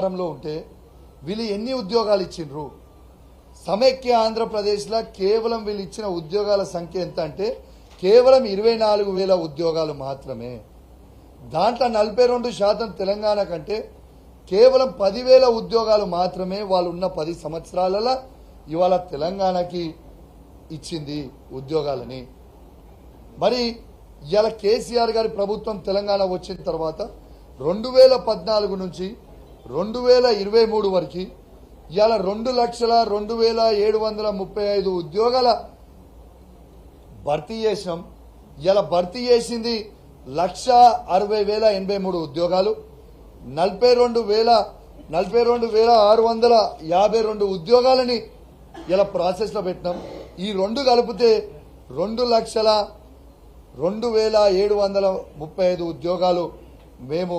అధికారంలో ఉంటే వీళ్ళు ఎన్ని ఉద్యోగాలు ఇచ్చిండ్రు? సమైక్య ఆంధ్రప్రదేశ్లో కేవలం వీళ్ళు ఇచ్చిన ఉద్యోగాల సంఖ్య ఎంత అంటే కేవలం ఇరవై నాలుగు వేల ఉద్యోగాలు మాత్రమే. దాంట్లో నలభై రెండు శాతం తెలంగాణ కంటే కేవలం పదివేల ఉద్యోగాలు మాత్రమే వాళ్ళు ఉన్న పది సంవత్సరాలలో ఇవాళ తెలంగాణకి ఇచ్చింది ఉద్యోగాలని. మరి ఇవాళ కేసీఆర్ గారి ప్రభుత్వం తెలంగాణ వచ్చిన తర్వాత రెండు వేల పద్నాలుగు నుంచి రెండు వేల ఇరవై మూడు వరకు ఇవాళ రెండు లక్షల రెండు వేల ఏడు వందల ముప్పై ఐదు ఉద్యోగాల భర్తీ చేసినాం. ఇలా భర్తీ చేసింది లక్ష అరవై వేల ఎనభై మూడు ఉద్యోగాలు నలభై రెండు వేల నలభై రెండు వేల ఆరు వందల యాభై రెండు ఉద్యోగాలని ఇలా ప్రాసెస్లో పెట్టినాం. ఈ రెండు కలిపితే రెండు లక్షల రెండు వేల ఏడు వందల ముప్పై ఐదు ఉద్యోగాలు మేము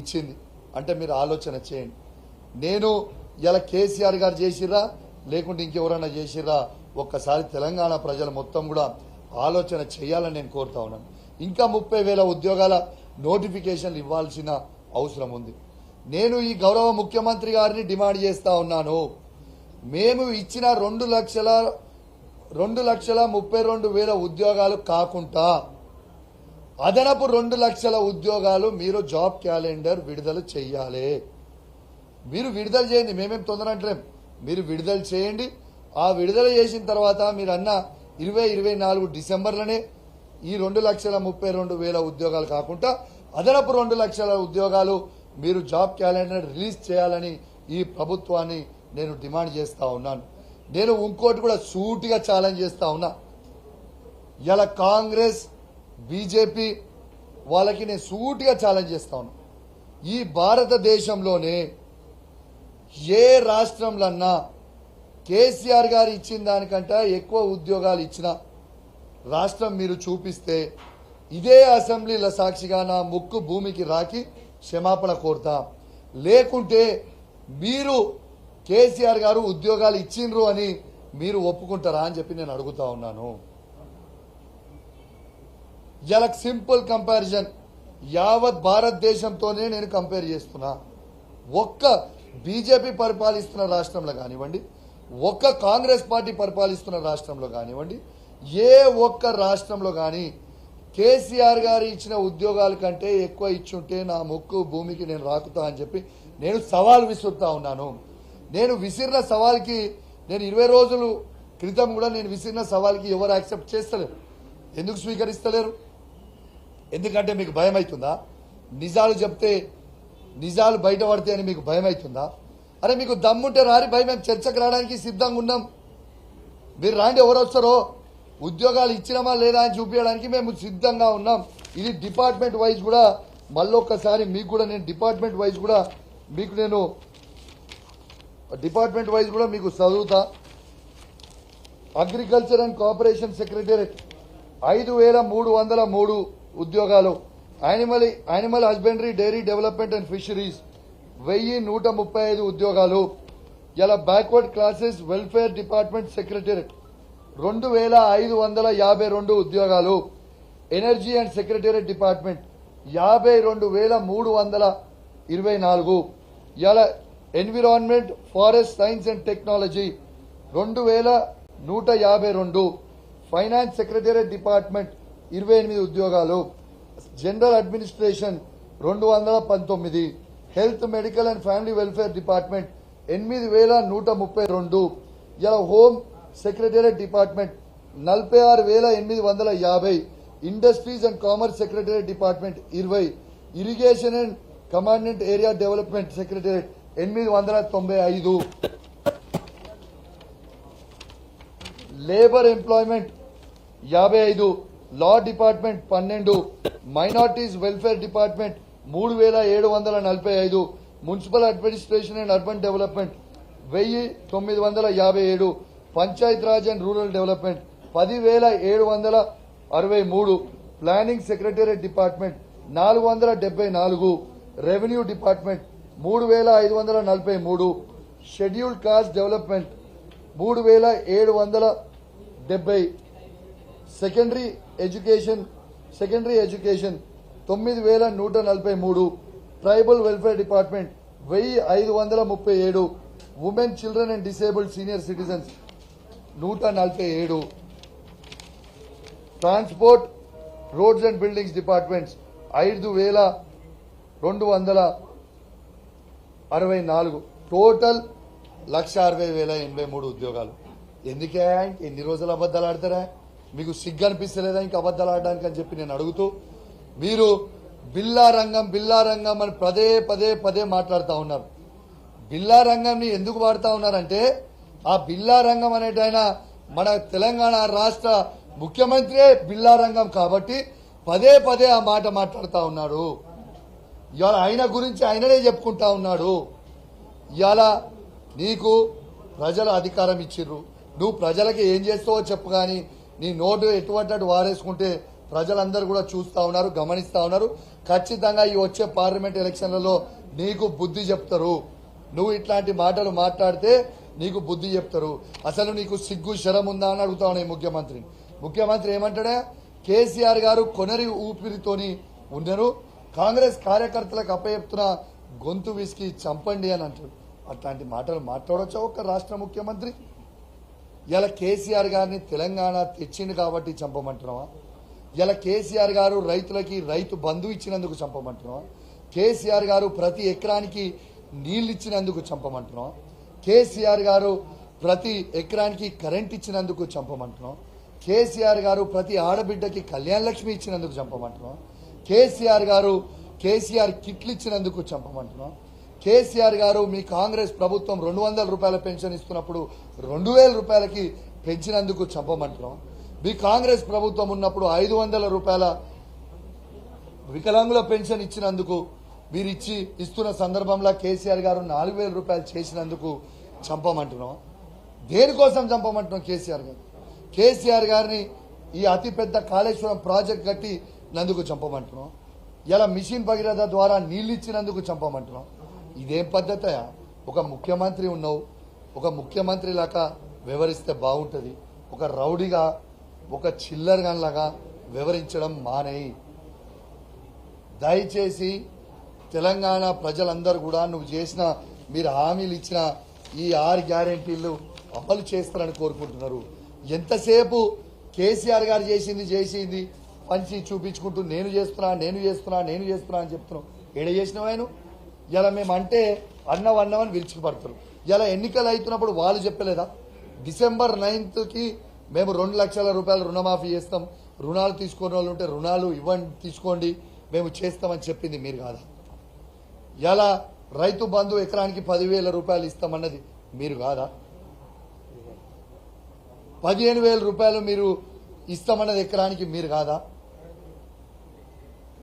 ఇచ్చింది. అంటే మీరు ఆలోచన చేయండి. నేను ఇలా కేసీఆర్ గారు చేసిరా లేకుంటే ఇంకెవరన్నా చేసిర్రా? ఒక్కసారి తెలంగాణ ప్రజలు మొత్తం కూడా ఆలోచన చేయాలని నేను కోరుతా ఉన్నాను. ఇంకా ముప్పై వేల ఉద్యోగాల నోటిఫికేషన్లు ఇవ్వాల్సిన అవసరం ఉంది. నేను ఈ గౌరవ ముఖ్యమంత్రి గారిని డిమాండ్ చేస్తా ఉన్నాను. మేము ఇచ్చిన రెండు లక్షల రెండు లక్షల ముప్పై రెండు వేల ఉద్యోగాలు కాకుండా అదనపు రెండు లక్షల ఉద్యోగాలు మీరు జాబ్ క్యాలెండర్ విడుదల చెయ్యాలి. మీరు విడుదల చేయండి మేమేం తొందర అంటలేం. మీరు విడుదల చేయండి. ఆ విడుదల చేసిన తర్వాత మీరు అన్న ఇరవై ఇరవై నాలుగు డిసెంబర్లోనే ఈ రెండు లక్షల ముప్పై రెండు వేల ఉద్యోగాలు కాకుండా అదనపు రెండు లక్షల ఉద్యోగాలు మీరు జాబ్ క్యాలెండర్ రిలీజ్ చేయాలని ఈ ప్రభుత్వాన్ని నేను డిమాండ్ చేస్తా ఉన్నాను. నేను ఇంకోటి కూడా సూటిగా ఛాలెంజ్ చేస్తా ఉన్నా. ఇలా కాంగ్రెస్ బీజేపీ వాళ్ళకి నేను సూటిగా ఛాలెంజ్ చేస్తాను ఈ భారతదేశంలోనే ఏ రాష్ట్రంలన్నా కేసీఆర్ గారు ఇచ్చిన దానికంటే ఎక్కువ ఉద్యోగాలు ఇచ్చిన రాష్ట్రం మీరు చూపిస్తే ఇదే అసెంబ్లీల సాక్షిగా నా ముక్కు భూమికి రాకి క్షమాపణ కోరుతా. లేకుంటే మీరు కేసీఆర్ గారు ఉద్యోగాలు ఇచ్చిండ్రు అని మీరు ఒప్పుకుంటారా అని చెప్పి నేను అడుగుతా ఉన్నాను. ఇలా సింపుల్ కంపారిజన్. యావత్ భారతదేశంతోనే నేను కంపేర్ చేస్తున్నా. ఒక్క బీజేపీ పరిపాలిస్తున్న రాష్ట్రంలో కానివ్వండి ఒక్క కాంగ్రెస్ పార్టీ పరిపాలిస్తున్న రాష్ట్రంలో కానివ్వండి ఏ ఒక్క రాష్ట్రంలో కానీ కేసీఆర్ గారు ఇచ్చిన ఉద్యోగాల కంటే ఎక్కువ ఇచ్చుంటే నా మొక్కు భూమికి నేను రాకుతా అని చెప్పి నేను సవాల్ విసురుతా ఉన్నాను. నేను విసిరిన సవాల్కి నేను ఇరవై రోజులు క్రితం కూడా నేను విసిరిన సవాల్కి ఎవరు యాక్సెప్ట్ చేస్తలేరు. ఎందుకు స్వీకరిస్తలేరు? ఎందుకంటే మీకు భయం అవుతుందా నిజాలు చెప్తే నిజాలు బయటపడితే అని మీకు భయం అవుతుందా అరే మీకు దమ్ముంటే రారి భయం మేము చర్చకు రావడానికి సిద్ధంగా ఉన్నాం. మీరు రాండి ఎవరు వస్తారో? ఉద్యోగాలు ఇచ్చినామా లేదా అని చూపించడానికి మేము సిద్ధంగా ఉన్నాం. ఇది డిపార్ట్మెంట్ వైజ్ కూడా మళ్ళొక్కసారి మీకు కూడా నేను డిపార్ట్మెంట్ వైజ్ కూడా మీకు నేను డిపార్ట్మెంట్ వైజ్ కూడా మీకు చదువుతా. అగ్రికల్చర్ అండ్ కోఆపరేషన్ సెక్రటరీ ఐదు వేల మూడు వందల మూడు ఉద్యోగాలు. Animal animal husbandry dairy development and fisheries వెయ్యి నూట ముప్పై ఐదు ఉద్యోగాలు. ఇలా backward classes welfare department secretary రెండు వేల ఐదు వందల యాభై రెండు ఉద్యోగాలు. ఎనర్జీ అండ్ సెక్రటేరియట్ డిపార్ట్మెంట్ యాభై రెండు వేల మూడు వందల ఇరవై నాలుగు. ఇలా environment forest science and technology రెండు వేల నూట యాభై రెండు. ఫైనాన్స్ సెక్రటేరియట్ డిపార్ట్మెంట్ ఇరవై ఎనిమిది ఉద్యోగాలు. జనరల్ అడ్మినిస్ట్రేషన్ రెండు వందల పంతొమ్మిది. Health medical and family welfare department ఎనిమిది వేల నూట ముప్పై రెండు. ఇలా హోమ్ సెక్రటేరియట్ డిపార్ట్మెంట్ నలభై ఆరు వేల ఎనిమిది వందల యాభై. Industries and commerce secretariat department ఇరవై. Irrigation and commandant area development secretariat ఎనిమిది వందల తొంభై ఐదు. లేబర్ ఎంప్లాయ్మెంట్ యాభై ఐదు. లా డిపార్ట్మెంట్ పన్నెండు మైనార్టీస్ వెల్ఫేర్ డిపార్ట్మెంట్ మూడు వేల ఏడు వందల నలభై ఐదు municipal administration and urban development వెయ్యి తొమ్మిది వందల యాభై ఏడు Panchayat Raj and rural development పదివేల ఏడు వందల అరవై మూడు ప్లానింగ్ సెక్రటేరియట్ డిపార్ట్మెంట్ నాలుగు వందల డెబ్బై నాలుగు రెవెన్యూ డిపార్ట్మెంట్ మూడు వేల ఐదు వందల నలభై మూడు షెడ్యూల్డ్ కాస్ట్ డెవలప్మెంట్ మూడు వేల ఏడు వందల డెబ్బై సెకండరీ ఎడ్యుకేషన్ సెకండరీ ఎడ్యుకేషన్ తొమ్మిది వేల నూట నలభై మూడు ట్రైబల్ వెల్ఫేర్ డిపార్ట్మెంట్ వెయ్యి ఐదు వందల ముప్పై ఏడు women children and disabled senior citizens నూట నలభై ఏడు. Transport roads and buildings departments ఐదు వేల రెండు వందల అరవై నాలుగు. టోటల్ లక్ష అరవై వేల ఎనభై మూడు ఉద్యోగాలు. ఎందుకే ఎన్ని రోజులు అబద్ధాలు ఆడతారా? మీకు సిగ్గు అనిపిస్తలేదా ఇంకా అబద్ధాలు ఆడడానికి అని చెప్పి నేను అడుగుతూ మీరు బిల్లా రంగం బిల్లా రంగం అని పదే పదే పదే మాట్లాడుతూ ఉన్నారు. బిల్లా రంగంని ఎందుకు వాడుతూ ఉన్నారంటే ఆ బిల్లా రంగం అనేటైన మన తెలంగాణ రాష్ట్ర ముఖ్యమంత్రి బిల్లా రంగం కాబట్టి పదే పదే ఆ మాట మాట్లాడుతూ ఉన్నాడు. ఇవాళ ఆయన గురించి ఆయననే చెప్పుకుంటా ఉన్నాడు. ఇవాళ నీకు ప్రజల అధికారం ఇచ్చిర్రు. నువ్వు ప్రజలకి ఏం చేస్తావో చెప్పు కానీ నీ నోటు ఎటువంటి అటు వారేసుకుంటే ప్రజలందరూ కూడా చూస్తా ఉన్నారు గమనిస్తా ఉన్నారు. ఖచ్చితంగా ఈ వచ్చే పార్లమెంట్ ఎలక్షన్లలో నీకు బుద్ధి చెప్తారు. నువ్వు ఇట్లాంటి మాటలు మాట్లాడితే నీకు బుద్ధి చెప్తారు. అసలు నీకు సిగ్గు శరం ఉందా అని అడుగుతా ఉన్నాయి ముఖ్యమంత్రి. ముఖ్యమంత్రి ఏమంటాడే? కేసీఆర్ గారు కొనరి ఊపిరితోని ఉండరు. కాంగ్రెస్ కార్యకర్తలకు అప్పచెప్తున్న గొంతు విసికి చంపండి అని అంటాడు అట్లాంటి మాటలు మాట్లాడొచ్చా ఒక రాష్ట్ర ముఖ్యమంత్రి? ఇలా కేసీఆర్ గారిని తెలంగాణ తెచ్చిండు కాబట్టి చంపమంటున్నావా? ఇలా కేసీఆర్ గారు రైతులకి రైతు బంధు ఇచ్చినందుకు చంపమంటున్నావా? కేసీఆర్ గారు ప్రతి ఎకరానికి నీళ్ళు ఇచ్చినందుకు చంపమంటున్నాం కేసీఆర్ గారు ప్రతి ఎకరానికి కరెంట్ ఇచ్చినందుకు చంపమంటున్నాం కేసీఆర్ గారు ప్రతి ఆడబిడ్డకి కళ్యాణ లక్ష్మి ఇచ్చినందుకు చంపమంటున్నాం కేసీఆర్ గారు కేసీఆర్ కిట్లు ఇచ్చినందుకు చంపమంటున్నాం కేసీఆర్ గారు మీ కాంగ్రెస్ ప్రభుత్వం రెండు వందల రూపాయల పెన్షన్ ఇస్తున్నప్పుడు రెండు వేల రూపాయలకి పెంచినందుకు చంపమంటున్నాం. మీ కాంగ్రెస్ ప్రభుత్వం ఉన్నప్పుడు ఐదు వందల రూపాయల వికలాంగుల పెన్షన్ ఇచ్చినందుకు మీరు ఇచ్చి ఇస్తున్న సందర్భంలో కేసీఆర్ గారు నాలుగు వేల రూపాయలు చేసినందుకు చంపమంటున్నాం. దేనికోసం చంపమంటున్నాం కేసీఆర్ గారు? కేసీఆర్ గారిని ఈ అతిపెద్ద కాళేశ్వరం ప్రాజెక్ట్ కట్టి నందుకు చంపమంటున్నాం. ఇలా మిషన్ భగీరథ ద్వారా నీళ్ళు ఇచ్చినందుకు చంపమంటున్నాం. ఇదేం పద్ధతయా ఒక ముఖ్యమంత్రి ఉన్నావు. ఒక ముఖ్యమంత్రి లాగా వివరిస్తే బాగుంటుంది. ఒక రౌడీగా ఒక చిల్లర్ లాగా వివరించడం మానేయి. దయచేసి తెలంగాణ ప్రజలందరూ కూడా నువ్వు చేసిన మీరు హామీలు ఇచ్చిన ఈ ఆరు గ్యారెంటీలు అమలు చేస్తారని కోరుకుంటున్నారు. ఎంతసేపు కేసీఆర్ గారు చేసింది చేసింది పంచి చూపించుకుంటూ నేను చేస్తున్నా నేను చేస్తున్నా నేను చేస్తున్నా అని చెప్తున్నావు. ఏడ చేసినావు ఆయన? ఇలా మేము అంటే అన్నం అని విరుచుకుపడతారు ఇలా ఎన్నికలు అవుతున్నప్పుడు వాళ్ళు చెప్పలేదా? డిసెంబర్ నైన్త్కి మేము రెండు లక్షల రూపాయలు రుణమాఫీ చేస్తాం. రుణాలు తీసుకునే వాళ్ళు ఉంటే రుణాలు ఇవ్వండి తీసుకోండి మేము చేస్తామని చెప్పింది మీరు కాదా? ఎలా రైతు బంధు ఎకరానికి పదివేల రూపాయలు ఇస్తామన్నది మీరు కాదా? పదిహేను వేల రూపాయలు మీరు ఇస్తామన్నది ఎకరానికి మీరు కాదా?